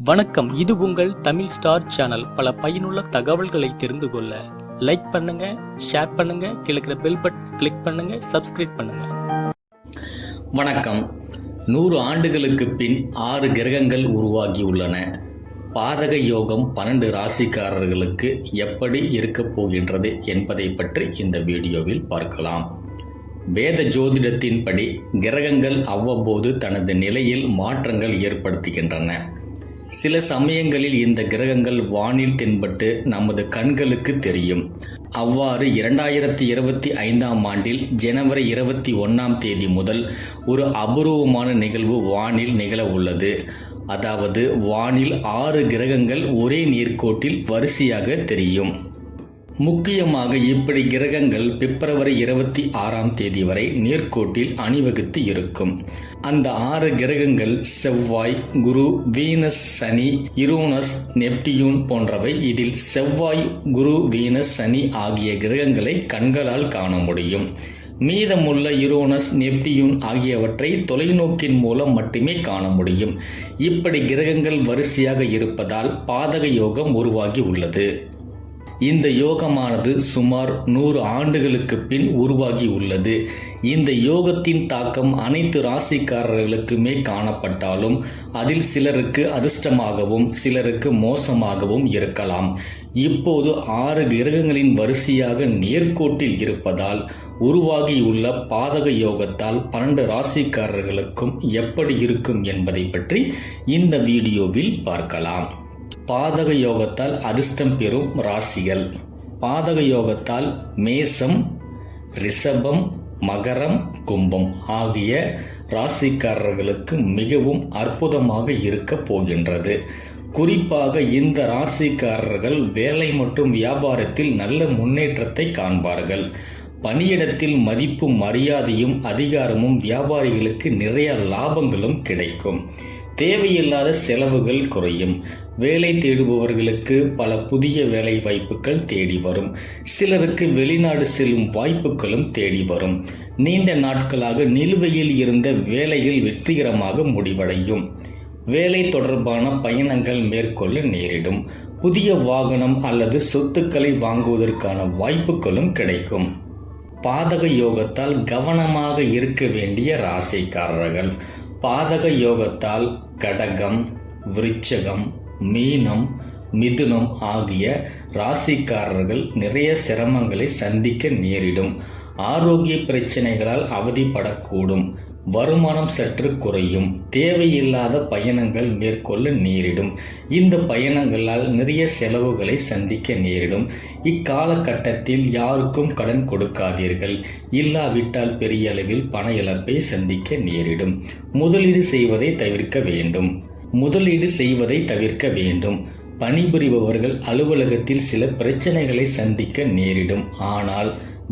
வணக்கம். இது உங்கள் தமிழ் ஸ்டார் சேனல். பல பயனுள்ள தகவல்களை தெரிந்து கொள்ள லைக் பண்ணுங்க ஷேர் பண்ணுங்க கிழக்கிற பெல் பட்டன் கிளிக் பண்ணுங்க சப்ஸ்கிரைப் பண்ணுங்க. வணக்கம். நூறு ஆண்டுகளுக்கு பின் ஆறு கிரகங்கள் உருவாகியுள்ளன பாதக யோகம் பன்னெண்டு ராசிக்காரர்களுக்கு எப்படி இருக்கப் போகின்றது என்பதை பற்றி இந்த வீடியோவில் பார்க்கலாம். வேத ஜோதிடத்தின்படி கிரகங்கள் அவ்வப்போது தனது நிலையில் மாற்றங்கள் ஏற்படுத்துகின்றன. சில சமயங்களில் இந்த கிரகங்கள் வானில் தென்பட்டு நமது கண்களுக்கு தெரியும். அவ்வாறு இரண்டாயிரத்தி இருபத்தி ஐந்தாம் ஆண்டில் ஜனவரி இருபத்தி ஒன்றாம் தேதி முதல் ஒரு அபூர்வமான நிகழ்வு வானில் நிகழ உள்ளது. அதாவது வானில் ஆறு கிரகங்கள் ஒரே நேர்கோட்டில் வரிசையாக தெரியும். முக்கியமாக இப்படி கிரகங்கள் பிப்ரவரி இருபத்தி ஆறாம் தேதி வரை நேர்கோட்டில் அணிவகுத்து இருக்கும். அந்த ஆறு கிரகங்கள் செவ்வாய் குரு வீனஸ் சனி இரோனஸ் நெப்டியூன் போன்றவை இதில் செவ்வாய் குரு வீனஸ் சனி ஆகிய கிரகங்களை கண்களால் காண முடியும். மீதமுள்ள யுரோனஸ் நெப்டியூன் ஆகியவற்றை தொலைநோக்கின் மூலம் மட்டுமே காண முடியும். இப்படி கிரகங்கள் வரிசையாக இருப்பதால் பாதக யோகம் உருவாகி உள்ளது. இந்த யோகமானது சுமார் நூறு ஆண்டுகளுக்கு பின் உருவாகி உள்ளது. இந்த யோகத்தின் தாக்கம் அனைத்து ராசிக்காரர்களுக்குமே காணப்பட்டாலும் அதில் சிலருக்கு அதிர்ஷ்டமாகவும் சிலருக்கு மோசமாகவும் இருக்கலாம். இப்போது ஆறு கிரகங்களின் வரிசையாக நேர்கோட்டில் இருப்பதால் உருவாகியுள்ள பாதக யோகத்தால் பன்னெண்டு ராசிக்காரர்களுக்கும் எப்படி இருக்கும் என்பதை பற்றி இந்த வீடியோவில் பார்க்கலாம். பாதக யோகத்தால் அதிர்ஷ்டம் பெறும் ராசிகள். பாதக யோகத்தால் மேசம் ரிஷபம் மகரம் கும்பம் ஆகிய ராசிக்காரர்களுக்கு மிகவும் அற்புதமாக இருக்க போகின்றது. குறிப்பாக இந்த ராசிக்காரர்கள் வேலை மற்றும் வியாபாரத்தில் நல்ல முன்னேற்றத்தை காண்பார்கள். பணியிடத்தில் மதிப்பும் மரியாதையும் அதிகாரமும் வியாபாரிகளுக்கு நிறைய லாபங்களும் கிடைக்கும். தேவையில்லாத செலவுகள் குறையும். வேலை தேடுபவர்களுக்கு பல புதிய வேலை வாய்ப்புகள் தேடி வரும். சிலருக்கு வெளிநாடு செல்லும் வாய்ப்புகளும் தேடி வரும். நீண்ட நாட்களாக நிலுவையில் இருந்த வேலைகள் வெற்றிகரமாக முடிவடையும். வேலை தொடர்பான பயணங்கள் மேற்கொள்ள நேரிடும். புதிய வாகனம் அல்லது சொத்துக்களை வாங்குவதற்கான வாய்ப்புகளும் கிடைக்கும். பாதக யோகத்தால் கவனமாக இருக்க வேண்டிய ராசிக்காரர்கள். பாதக யோகத்தால் கடகம் விருச்சகம் மீனம் மிதுனம் ஆகிய ராசிக்காரர்கள் நிறைய சிரமங்களை சந்திக்க நேரிடும். ஆரோக்கிய பிரச்சனைகளால் அவதிப்படக்கூடும். வருமானம் சற்று குறையும். தேவையில்லாத பயணங்கள் மேற்கொள்ள நேரிடும். இந்த பயணங்களால் நிறைய செலவுகளை சந்திக்க நேரிடும். இக்காலகட்டத்தில் யாருக்கும் கடன் கொடுக்காதீர்கள். இல்லாவிட்டால் பெரிய அளவில் பண இழப்பை சந்திக்க நேரிடும். முதலீடு செய்வதை தவிர்க்க வேண்டும். முதலீடு செய்வதை தவிர்க்க வேண்டும். பணிபுரிபவர்கள் அலுவலகத்தில் சில பிரச்சனைகளை சந்திக்க நேரிடும். ஆனால்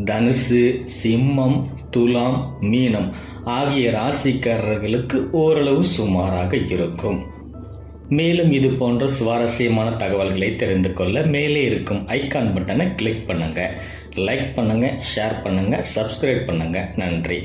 தனுசு சிம்மம் துலாம் மீனம் ஆகிய ராசிக்காரர்களுக்கு ஓரளவு சுமாராக இருக்கும். மேலும் இது போன்ற சுவாரஸ்யமான தகவல்களை தெரிந்து கொள்ள மேலே இருக்கும் ஐக்கான் பட்டனை கிளிக் பண்ணுங்கள் லைக் பண்ணுங்கள் ஷேர் பண்ணுங்கள் சப்ஸ்கிரைப் பண்ணுங்கள் நன்றி.